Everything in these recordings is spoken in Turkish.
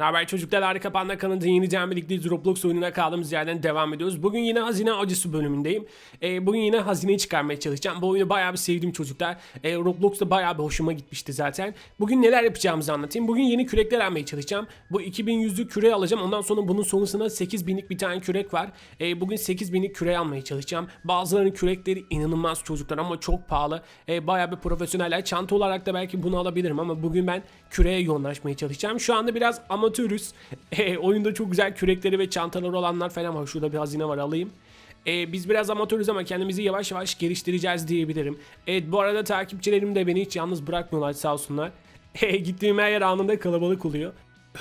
Ne haber çocuklar harika panda kanalında yeniden birlikteyiz Roblox oyununa kaldığımız yerden devam ediyoruz. Bugün yine hazine acısı bölümündeyim. Ee, bugün yine hazineyi çıkarmaya çalışacağım. Bu oyunu bayağı bir sevdim çocuklar. Ee, Roblox'ta bayağı bir hoşuma gitmişti zaten. Bugün neler yapacağımızı anlatayım. Bugün yeni kürekler almaya çalışacağım. Bu 2100'lük küre alacağım. Ondan sonra bunun sonrasında 8000'lik bir tane kürek var. Ee, bugün 8000'lik küre almaya çalışacağım. Bazılarının kürekleri inanılmaz çocuklar ama çok pahalı. Ee, bayağı bir profesyoneller. Çanta olarak da belki bunu alabilirim ama bugün ben küreye yoğunlaşmaya çalışacağım. Şu anda biraz amatörüz. Ee, oyunda çok güzel kürekleri ve çantaları olanlar falan var. Şurada bir hazine var alayım. Ee, biz biraz amatörüz ama kendimizi yavaş yavaş geliştireceğiz diyebilirim. Evet bu arada takipçilerim de beni hiç yalnız bırakmıyorlar sağ olsunlar. Ee, gittiğim her yer anında kalabalık oluyor.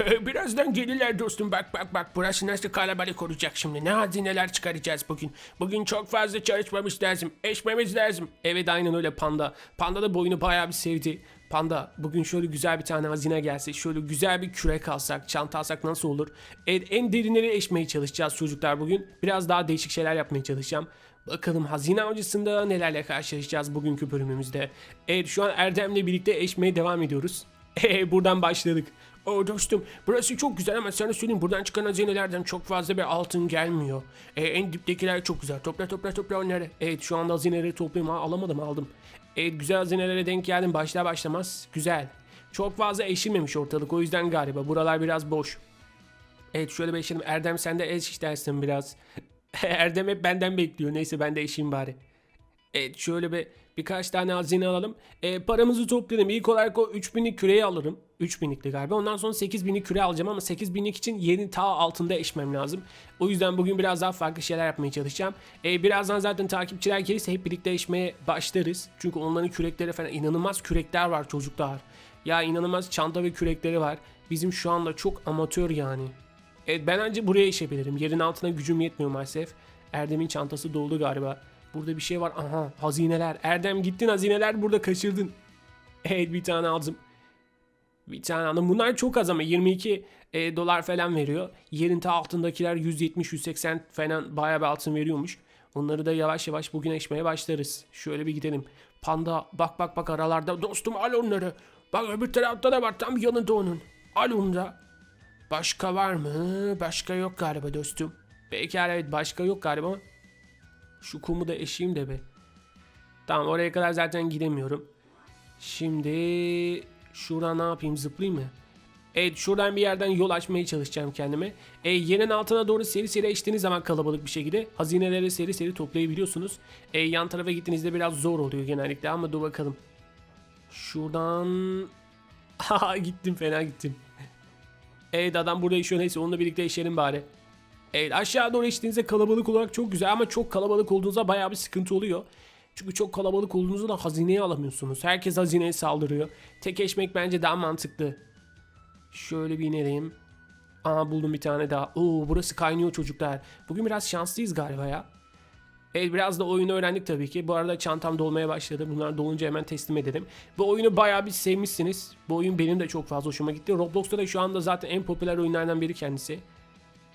Ee, Birazdan gelirler dostum bak bak bak burası nasıl kalabalık olacak şimdi ne hazineler çıkaracağız bugün Bugün çok fazla çalışmamız lazım eşmemiz lazım Evet aynen öyle panda Panda da boyunu bayağı bir sevdi Panda bugün şöyle güzel bir tane hazine gelse şöyle güzel bir kürek alsak çanta alsak nasıl olur Evet en derinleri eşmeye çalışacağız çocuklar bugün Biraz daha değişik şeyler yapmaya çalışacağım Bakalım hazine avcısında nelerle karşılaşacağız bugünkü bölümümüzde. Evet şu an Erdem'le birlikte eşmeye devam ediyoruz. Ee, buradan başladık. O dostum burası çok güzel ama sana söyleyeyim buradan çıkan hazinelerden çok fazla bir altın gelmiyor. Ee, en diptekiler çok güzel. Topla topla topla onları. Evet şu anda hazineleri toplayayım. Ha, alamadım aldım. Evet güzel hazinelere denk geldim başlar başlamaz. Güzel. Çok fazla eşilmemiş ortalık o yüzden galiba. Buralar biraz boş. Evet şöyle bir eşelim. Erdem sen de eş dersin biraz. Erdem hep benden bekliyor. Neyse ben de eşeyim bari. Evet şöyle bir birkaç tane hazine alalım. E, paramızı toplayalım. İlk olarak o 3000'lik küreyi alırım. 3000'likli galiba. Ondan sonra 8000'lik küre alacağım ama 8000'lik için yerin ta altında eşmem lazım. O yüzden bugün biraz daha farklı şeyler yapmaya çalışacağım. E, birazdan zaten takipçiler gelirse hep birlikte eşmeye başlarız. Çünkü onların kürekleri falan inanılmaz kürekler var çocuklar. Ya inanılmaz çanta ve kürekleri var. Bizim şu anda çok amatör yani. Evet ben ancak buraya işebilirim. Yerin altına gücüm yetmiyor maalesef. Erdem'in çantası doldu galiba. Burada bir şey var. Aha hazineler. Erdem gittin hazineler burada kaçırdın. Evet bir tane aldım. Bir tane aldım. Bunlar çok az ama 22 e, dolar falan veriyor. Yerin ta altındakiler 170-180 falan bayağı bir altın veriyormuş. Onları da yavaş yavaş bugün eşmeye başlarız. Şöyle bir gidelim. Panda bak bak bak aralarda. Dostum al onları. Bak öbür tarafta da var tam yanında onun. Al onu da. Başka var mı? Başka yok galiba dostum. Peki evet başka yok galiba. Şu kumu da eşeyim de be. Tamam oraya kadar zaten gidemiyorum. Şimdi şuradan ne yapayım zıplayayım mı? Evet şuradan bir yerden yol açmaya çalışacağım kendime. E, yerin altına doğru seri seri eştiğiniz zaman kalabalık bir şekilde hazineleri seri seri toplayabiliyorsunuz. E, yan tarafa gittiğinizde biraz zor oluyor genellikle ama dur bakalım. Şuradan... Haha gittim fena gittim. Evet adam burada yaşıyor neyse onunla birlikte yaşayalım bari. Evet aşağı doğru içtiğinizde kalabalık olarak çok güzel ama çok kalabalık olduğunuzda bayağı bir sıkıntı oluyor. Çünkü çok kalabalık olduğunuzda da hazineyi alamıyorsunuz. Herkes hazineye saldırıyor. Tek eşmek bence daha mantıklı. Şöyle bir inelim. Aa buldum bir tane daha. Oo burası kaynıyor çocuklar. Bugün biraz şanslıyız galiba ya. Evet biraz da oyunu öğrendik tabii ki. Bu arada çantam dolmaya başladı. Bunlar dolunca hemen teslim edelim. Bu oyunu bayağı bir sevmişsiniz. Bu oyun benim de çok fazla hoşuma gitti. Roblox'ta da şu anda zaten en popüler oyunlardan biri kendisi.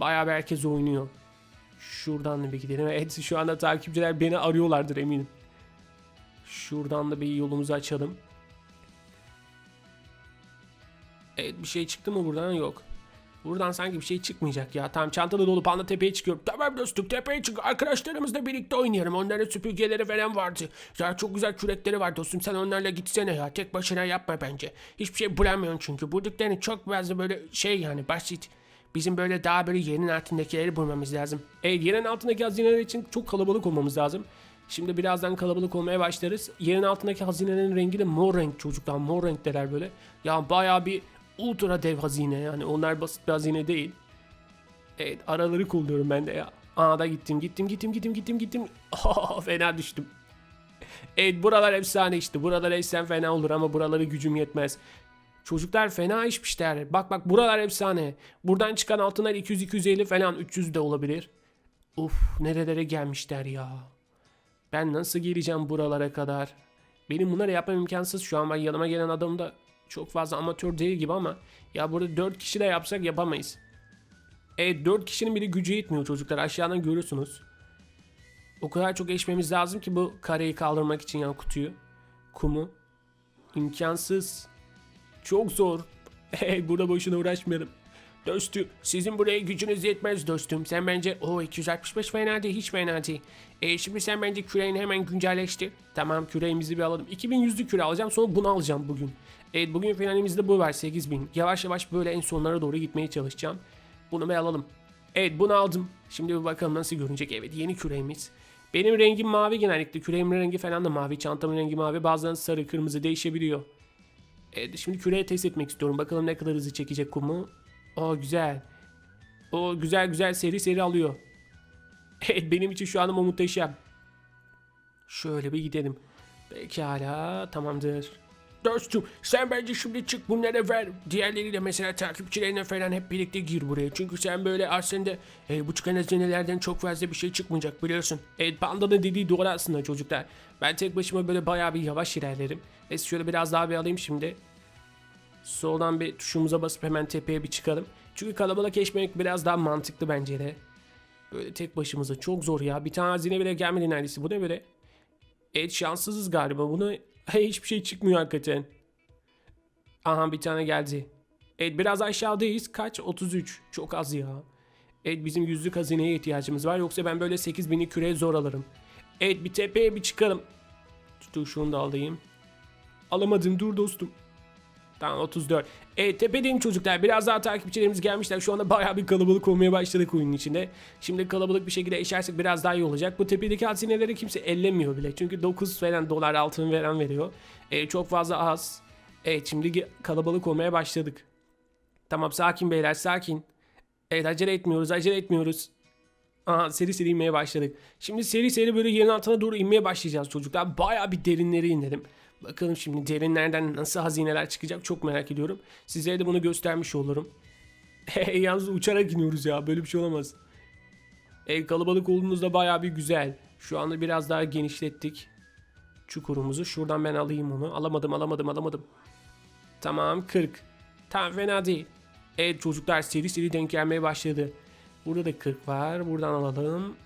Bayağı bir herkes oynuyor. Şuradan da bir gidelim. Evet şu anda takipçiler beni arıyorlardır eminim. Şuradan da bir yolumuzu açalım. Evet bir şey çıktı mı buradan? Yok. Buradan sanki bir şey çıkmayacak ya. Tamam çantada dolu panda tepeye çıkıyorum. Tamam dostum tepeye çık. Arkadaşlarımızla birlikte oynayalım. Onların süpürgeleri falan vardı. Ya çok güzel kürekleri var dostum. Sen onlarla gitsene ya. Tek başına yapma bence. Hiçbir şey bulamıyorsun çünkü. Bulduklarını çok fazla böyle şey yani basit. Bizim böyle daha böyle yerin altındakileri bulmamız lazım. Evet yerin altındaki hazineler için çok kalabalık olmamız lazım. Şimdi birazdan kalabalık olmaya başlarız. Yerin altındaki hazinelerin rengi de mor renk çocuklar. Mor renkteler böyle. Ya bayağı bir ultra dev hazine yani. Onlar basit bir hazine değil. Evet araları kullanıyorum ben de ya. Aa da gittim gittim gittim gittim gittim gittim. Oh, fena düştüm. Evet buralar efsane işte. Buralar eşsen fena olur ama buralara gücüm yetmez. Çocuklar fena işmişler. Bak bak buralar efsane. Buradan çıkan altınlar 200-250 falan 300 de olabilir. Uf nerelere gelmişler ya. Ben nasıl geleceğim buralara kadar? Benim bunları yapmam imkansız şu an. Ben yanıma gelen adam da çok fazla amatör değil gibi ama ya burada 4 kişi de yapsak yapamayız. Evet 4 kişinin bile gücü yetmiyor çocuklar. Aşağıdan görüyorsunuz. O kadar çok eşmemiz lazım ki bu kareyi kaldırmak için yani kutuyu. Kumu. İmkansız. Çok zor. Hey burada boşuna uğraşmayalım. Dostum sizin buraya gücünüz yetmez dostum. Sen bence o 265 fena değil hiç fena değil. E, şimdi sen bence küreğini hemen güncelleştir. Tamam küreğimizi bir alalım. 2100'lü küre alacağım sonra bunu alacağım bugün. Evet bugün finalimizde bu var 8000. Yavaş yavaş böyle en sonlara doğru gitmeye çalışacağım. Bunu bir alalım. Evet bunu aldım. Şimdi bir bakalım nasıl görünecek. Evet yeni küreğimiz. Benim rengim mavi genellikle. Küreğimin rengi falan da mavi. Çantamın rengi mavi. Bazen sarı, kırmızı değişebiliyor. Evet şimdi küreği test etmek istiyorum. Bakalım ne kadar hızlı çekecek kumu. O güzel. O güzel güzel seri seri alıyor. Evet benim için şu an o muhteşem. Şöyle bir gidelim. Pekala tamamdır. Dostum sen bence şimdi çık bunlara ver. Diğerleriyle mesela takipçilerine falan hep birlikte gir buraya. Çünkü sen böyle aslında e, bu çıkan hazinelerden çok fazla bir şey çıkmayacak biliyorsun. Evet Panda'nın dediği doğru aslında çocuklar. Ben tek başıma böyle bayağı bir yavaş ilerlerim. Neyse şöyle biraz daha bir alayım şimdi. Soldan bir tuşumuza basıp hemen tepeye bir çıkalım. Çünkü kalabalık eşmek biraz daha mantıklı bence de. Böyle tek başımıza çok zor ya. Bir tane hazine bile gelmedi neredeyse. Bu ne böyle? Evet şanssızız galiba. Buna hiçbir şey çıkmıyor hakikaten. Aha bir tane geldi. Evet biraz aşağıdayız. Kaç? 33. Çok az ya. Evet bizim yüzlük hazineye ihtiyacımız var. Yoksa ben böyle 8000'i küreye zor alırım. Evet bir tepeye bir çıkalım. Dur şunu da alayım. Alamadım dur dostum. Tamam 34. E, tepedeyim çocuklar. Biraz daha takipçilerimiz gelmişler. Şu anda bayağı bir kalabalık olmaya başladık oyunun içinde. Şimdi kalabalık bir şekilde eşersek biraz daha iyi olacak. Bu tepedeki hazineleri kimse ellemiyor bile. Çünkü 9 falan dolar altın veren veriyor. E, çok fazla az. Evet şimdi kalabalık olmaya başladık. Tamam sakin beyler sakin. Evet acele etmiyoruz acele etmiyoruz. Aha seri seri inmeye başladık. Şimdi seri seri böyle yerin altına doğru inmeye başlayacağız çocuklar. Bayağı bir derinlere inelim. Bakalım şimdi derinlerden nasıl hazineler çıkacak çok merak ediyorum. Sizlere de bunu göstermiş olurum. Yalnız uçarak iniyoruz ya böyle bir şey olamaz. E, kalabalık olduğunuzda bayağı bir güzel. Şu anda biraz daha genişlettik. Çukurumuzu. Şuradan ben alayım onu. Alamadım alamadım alamadım. Tamam 40. Tam fena değil. Evet çocuklar seri seri denk gelmeye başladı. Burada da 40 var. Buradan alalım.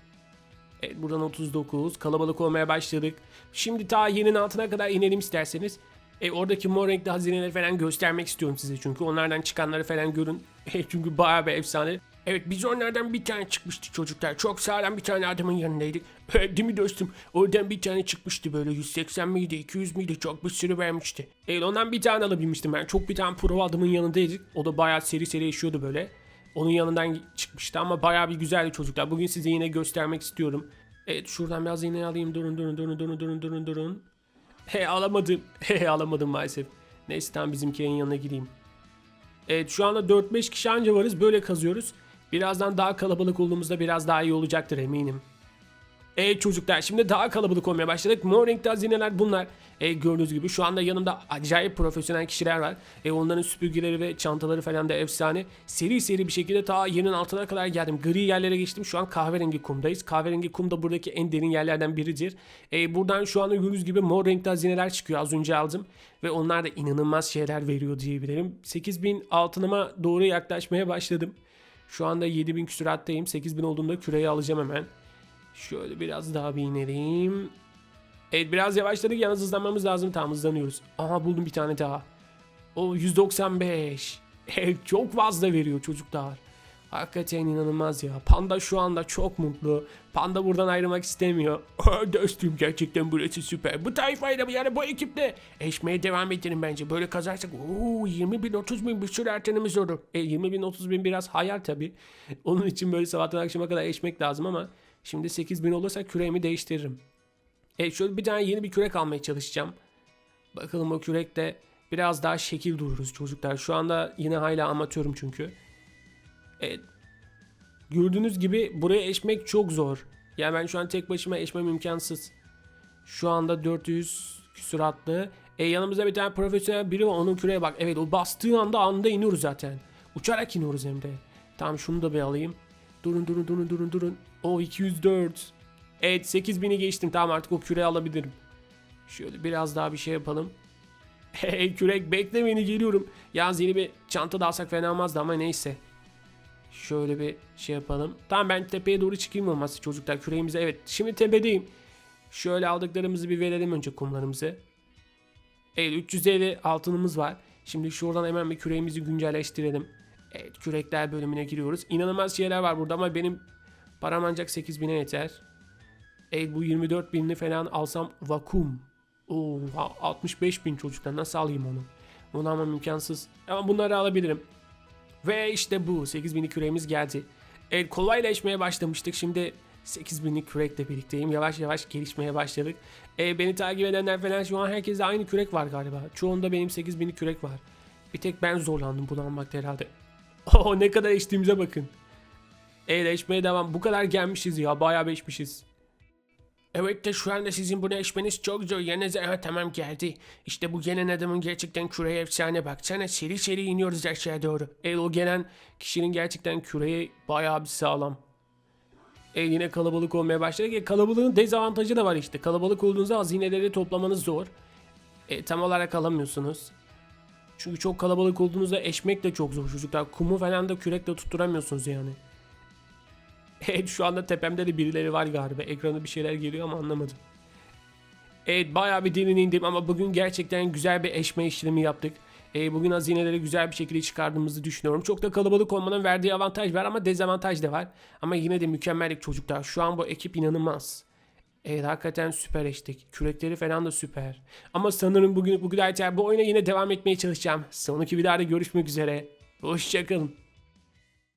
Evet buradan 39. Kalabalık olmaya başladık. Şimdi ta yerin altına kadar inelim isterseniz. E, oradaki mor renkli hazineleri falan göstermek istiyorum size çünkü. Onlardan çıkanları falan görün. E, çünkü bayağı bir efsane. Evet biz onlardan bir tane çıkmıştı çocuklar. Çok sağlam bir tane adamın yanındaydık. Evet, Değil mi dostum? Oradan bir tane çıkmıştı böyle 180 miydi 200 miydi çok bir sürü vermişti. Evet ondan bir tane alabilmiştim ben. Çok bir tane pro adamın yanındaydık. O da bayağı seri seri yaşıyordu böyle. Onun yanından çıkmıştı ama bayağı bir güzeldi çocuklar. Bugün size yine göstermek istiyorum. Evet şuradan biraz iğne alayım. Durun durun durun durun durun durun durun. He alamadım. He alamadım maalesef. Neyse tamam bizimkinin yanına gideyim. Evet şu anda 4-5 kişi anca varız. Böyle kazıyoruz. Birazdan daha kalabalık olduğumuzda biraz daha iyi olacaktır eminim. Evet çocuklar şimdi daha kalabalık olmaya başladık. Mor renkli hazineler bunlar. E, gördüğünüz gibi şu anda yanımda acayip profesyonel kişiler var. E, onların süpürgeleri ve çantaları falan da efsane. Seri seri bir şekilde ta yerin altına kadar geldim. Gri yerlere geçtim. Şu an kahverengi kumdayız. Kahverengi kum da buradaki en derin yerlerden biridir. E, buradan şu anda gördüğünüz gibi mor renkli hazineler çıkıyor. Az önce aldım. Ve onlar da inanılmaz şeyler veriyor diyebilirim. 8000 altınıma doğru yaklaşmaya başladım. Şu anda 7000 küsurattayım. 8000 olduğunda küreyi alacağım hemen. Şöyle biraz daha bir inelim. Evet biraz yavaşladık yalnız hızlanmamız lazım. Tam hızlanıyoruz. Aha buldum bir tane daha. O 195. Evet çok fazla veriyor çocuklar. Hakikaten inanılmaz ya. Panda şu anda çok mutlu. Panda buradan ayrılmak istemiyor. Dostum gerçekten burası süper. Bu tayfayla yani bu ekiple eşmeye devam edelim bence. Böyle kazarsak ooo 20 bin 30 bin bir sürü artanımız olur. E 20 bin 30 bin biraz hayal tabi. Onun için böyle sabahtan akşama kadar eşmek lazım ama şimdi 8 bin olursa küreğimi değiştiririm. E şöyle bir tane yeni bir kürek almaya çalışacağım. Bakalım o kürekte biraz daha şekil dururuz çocuklar. Şu anda yine hala amatörüm çünkü. Evet. Gördüğünüz gibi buraya eşmek çok zor. Yani ben şu an tek başıma eşmem imkansız. Şu anda 400 küsuratlı. E yanımızda bir tane profesyonel biri var. Onun küreye bak. Evet o bastığı anda anda iniyoruz zaten. Uçarak iniyoruz hem de. Tamam şunu da bir alayım. Durun durun durun durun durun. O 204. Evet 8000'i geçtim. Tamam artık o küreği alabilirim. Şöyle biraz daha bir şey yapalım. Hey kürek bekle beni geliyorum. Yalnız yeni bir çanta da alsak fena olmazdı ama neyse. Şöyle bir şey yapalım. Tamam ben tepeye doğru çıkayım olmazsa çocuklar küreğimize. Evet şimdi tepedeyim. Şöyle aldıklarımızı bir verelim önce kumlarımızı. Evet 350 altınımız var. Şimdi şuradan hemen bir küreğimizi güncelleştirelim. Evet kürekler bölümüne giriyoruz. İnanılmaz şeyler var burada ama benim param ancak 8000'e yeter. Evet bu 24 binini falan alsam vakum. Oo, ha- 65 bin çocuklar nasıl alayım onu? Onu almam imkansız. Ama bunları alabilirim. Ve işte bu 8000'lik küreğimiz geldi. Evet kolaylaşmaya başlamıştık. Şimdi 8000'lik kürekle birlikteyim. Yavaş yavaş gelişmeye başladık. E, beni takip edenler falan şu an herkeste aynı kürek var galiba. Çoğunda benim 8000'lik kürek var. Bir tek ben zorlandım bunu almakta herhalde. Oh ne kadar içtiğimize bakın. Evet içmeye devam. Bu kadar gelmişiz ya. Bayağı bir içmişiz. Evet de şu anda sizin bunu eşmeniz çok zor. Yanınıza ha, tamam geldi. İşte bu gelen adamın gerçekten küreye efsane baksana. Seri seri iniyoruz aşağı doğru. Evet o gelen kişinin gerçekten küreği bayağı bir sağlam. E yine kalabalık olmaya başladı. E, kalabalığın dezavantajı da var işte. Kalabalık olduğunuzda hazineleri toplamanız zor. E, tam olarak alamıyorsunuz. Çünkü çok kalabalık olduğunuzda eşmek de çok zor çocuklar. Kumu falan da kürekle tutturamıyorsunuz yani. Evet şu anda tepemde de birileri var galiba. Ekrana bir şeyler geliyor ama anlamadım. Evet bayağı bir derin indim ama bugün gerçekten güzel bir eşme işlemi yaptık. Ee, bugün hazineleri güzel bir şekilde çıkardığımızı düşünüyorum. Çok da kalabalık olmanın verdiği avantaj var ama dezavantaj da var. Ama yine de mükemmellik çocuklar. Şu an bu ekip inanılmaz. Evet hakikaten süper eştik. Kürekleri falan da süper. Ama sanırım bugün bu kadar yeter. Bu oyuna yine devam etmeye çalışacağım. Sonraki videoda görüşmek üzere. Hoşçakalın.